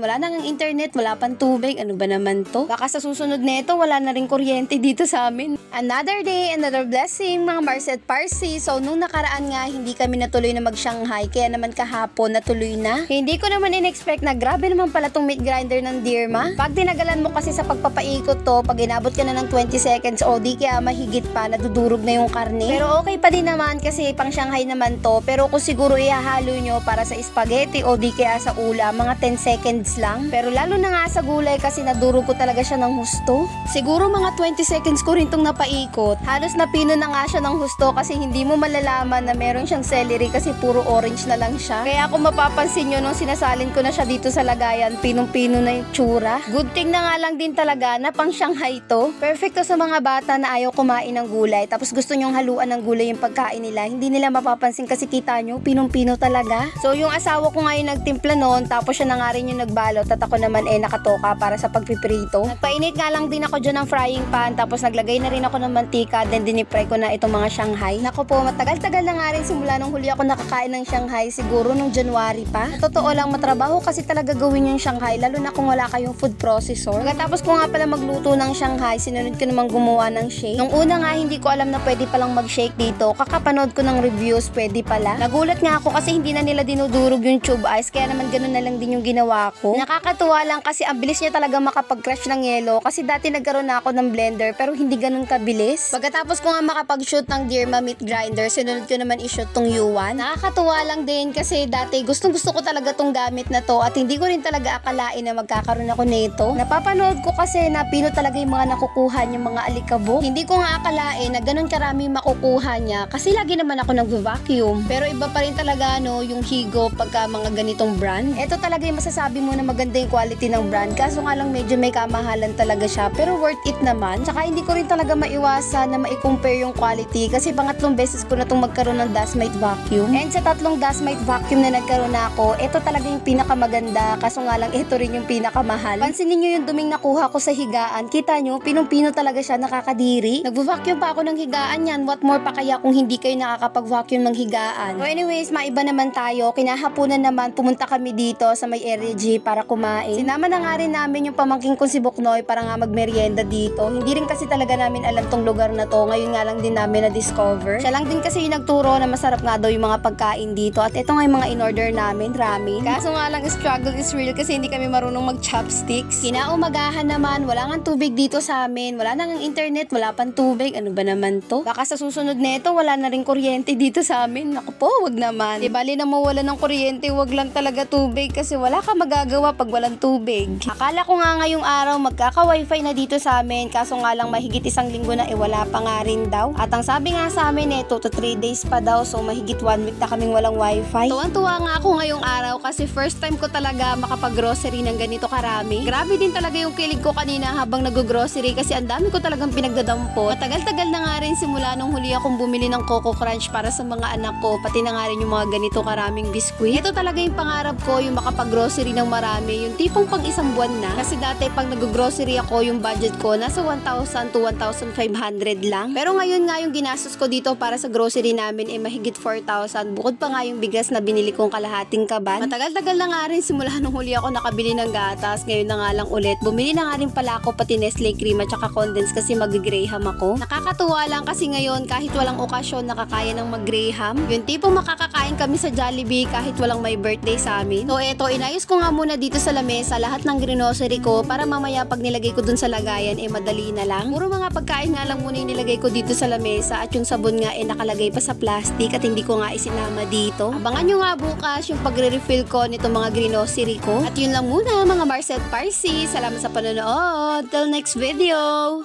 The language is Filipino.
Wala na ng internet, wala pang tubig, ano ba naman to? Baka sa susunod neto, wala na rin kuryente dito sa amin. Another day, another blessing, mga Marset Parsi. So, nung nakaraan nga, hindi kami natuloy na mag-Shanghai, kaya naman kahapon natuloy na. Hindi ko naman in-expect na grabe naman pala tong meat grinder ng Dirma. Pag tinagalan mo kasi sa pagpapaikot to, pag inabot ka na ng 20 seconds, o di kaya mahigit pa, nadudurog na yung karne. Pero okay pa din naman kasi pang Shanghai naman to. Pero kung siguro ihahalo nyo para sa spaghetti o di kaya sa ulam, mga 10 seconds lang. Pero lalo na nga sa gulay kasi nadurog ko talaga siya ng husto. Siguro mga 20 seconds ko rin tong napaikot. Halos napino na nga siya ng husto kasi hindi mo malalaman na meron siyang celery kasi puro orange na lang siya. Kaya kung mapapansin nyo nung sinasalin ko na siya dito sa lagayan, pinong-pino na yung tsura. Good thing na nga lang din talaga na pang Shanghai to. Perfect to sa mga bata na ayaw kumain ng gulay tapos gusto nyong haluan ng gulay yung pagkain nila. Hindi nila mapapansin kasi kita nyo, pinong-pino talaga. So yung asawa ko ngayon nagtimpla noon tapos siya na nga rin yung nagbalot at ako naman eh nakatoka para sa pagpiprito. Nagpainit nga lang din ako dyan ng frying pan tapos naglagay na rin ako ng mantika then dinipry ko na itong mga Shanghai. Nako po, matagal-tagal na nga rin simula nung huli ako nakakain ng Shanghai siguro nung January pa. Totoo lang matrabaho kasi talaga gawin yung Shanghai lalo na kung wala kayong food processor. Pagkatapos ko nga pala magluto ng Shanghai, sinunod ko namang gumawa ng shake. Nung una nga hindi ko alam na pwede palang mag-shake dito. Kakapanood ko ng reviews, pwede pala. Nagulat nga ako kasi hindi na nila dinudurog yung tube ice kaya naman ganun na lang din yung ginawa ko. Nakakatuwa lang kasi ang bilis niya talaga makapag-crush ng yelo kasi dati nagkaroon na ako ng blender pero hindi ganun kabilis. Pagkatapos ko nga makapag-shoot ng Dirma meat grinder, sinunod ko naman i-shoot tong U1. Nakakatuwa lang din kasi dati gustong gusto ko talaga tong gamit na to at hindi ko rin talaga akalain na magkakaroon ako nito. Napapanood ko kasi na pino talaga yung mga nakukuha niyang mga alikabok. Hindi ko nga akalain na ganun karami makukuha niya kasi lagi naman ako nag-vacuum. Pero iba pa rin talaga no, yung higo pagka mga ganitong brand. Ito talaga yung masasabi mo na maganda yung quality ng brand. Kaso nga lang medyo may kamahalan talaga siya. Pero worth it naman. Tsaka hindi ko rin talaga maiwasan na ma-compare yung quality kasi pangatlong beses ko na itong magkaroon ng Dustmite vacuum. And sa tatlong Dustmite vacuum na nagkaroon na ako, ito talaga yung pinakamaganda. Kaso nga lang ito rin yung pinakamahal. Pansinin nyo yung duming nakuha ko sa higaan. Kita nyo, pinong-pino talaga siya, nakakadiri. Nagvo-vacuum pa ako ng higaan yan. What more pa kaya kung hindi kayo nakakapag-vacuum ng higaan? So anyways, maiba naman tayo. Kinahaponan naman, pumunta kami dito sa may area G para kumain. Sinama na nga rin namin yung pamangking kong si Buknoy para nga magmerienda dito. Hindi rin kasi talaga namin alam tong lugar na to. Ngayon nga lang din namin na-discover. Siya lang din kasi yung nagturo na masarap nga daw yung mga pagkain dito. At ito nga yung mga in-order namin, ramen. Kaso nga lang, struggle is real kasi hindi kami marunong mag-chopsticks. Kinaumagahan naman, wala nga tubig dito sa amin. Wala na ng internet, wala pang tubig. Ano ba naman to? Baka sa susunod neto, wala na rin kuryente dito sa amin. Naku po, wag naman. Di bali na mawala ng kuryente, wag lang talaga tubig kasi wala ka magagawa pag walang tubig. Akala ko nga ngayong araw magkaka-wifi na dito sa amin kaso nga lang mahigit isang linggo na eh wala pa nga rin daw. At ang sabi nga sa amin eh 2 to 3 days pa daw so mahigit 1 week na kaming walang wifi. Tuwan-tuwa nga ako ngayong araw kasi first time ko talaga makapag-grocery ng ganito karami. Grabe din talaga yung kilig ko kanina habang nag-grocery kasi ang dami ko talagang pinagdadampot. Matagal-tagal na nga rin simula nung huli akong bumili ng Coco Crunch para sa mga anak ko pati na nga rin yung mga ganito karaming biskuit. Ito talaga yung pangarap ko yung makapag-grocery ng marami yung tipong pang isang buwan na kasi dati pag nag-grocery ako yung budget ko nasa 1,000 to 1,500 lang. Pero ngayon nga yung ginastos ko dito para sa grocery namin ay mahigit 4,000 bukod pa nga yung bigas na binili kong kalahating kaban. Matagal-tagal na nga rin simula nung huli ako nakabili ng gatas ngayon na nga lang ulit. Bumili na nga rin pala ako pati Nestle cream at saka condense kasi mag-graham ako. Nakakatuwa lang kasi ngayon kahit walang okasyon nakakaya ng mag-graham. Yung tipong makakakain kami sa Jollibee kahit walang may birthday sa amin. So eto, inayos ko nga muna dito sa lamesa lahat ng grocery ko para mamaya pag nilagay ko dun sa lagayan eh madali na lang. Puro mga pagkain nga lang muna yung nilagay ko dito sa lamesa at yung sabon nga eh nakalagay pa sa plastic at hindi ko nga isinama dito. Abangan nyo nga bukas yung pagre-refill ko nito mga grocery ko. At yun lang muna mga Marcel Parsi. Salamat sa panonood. Till next video!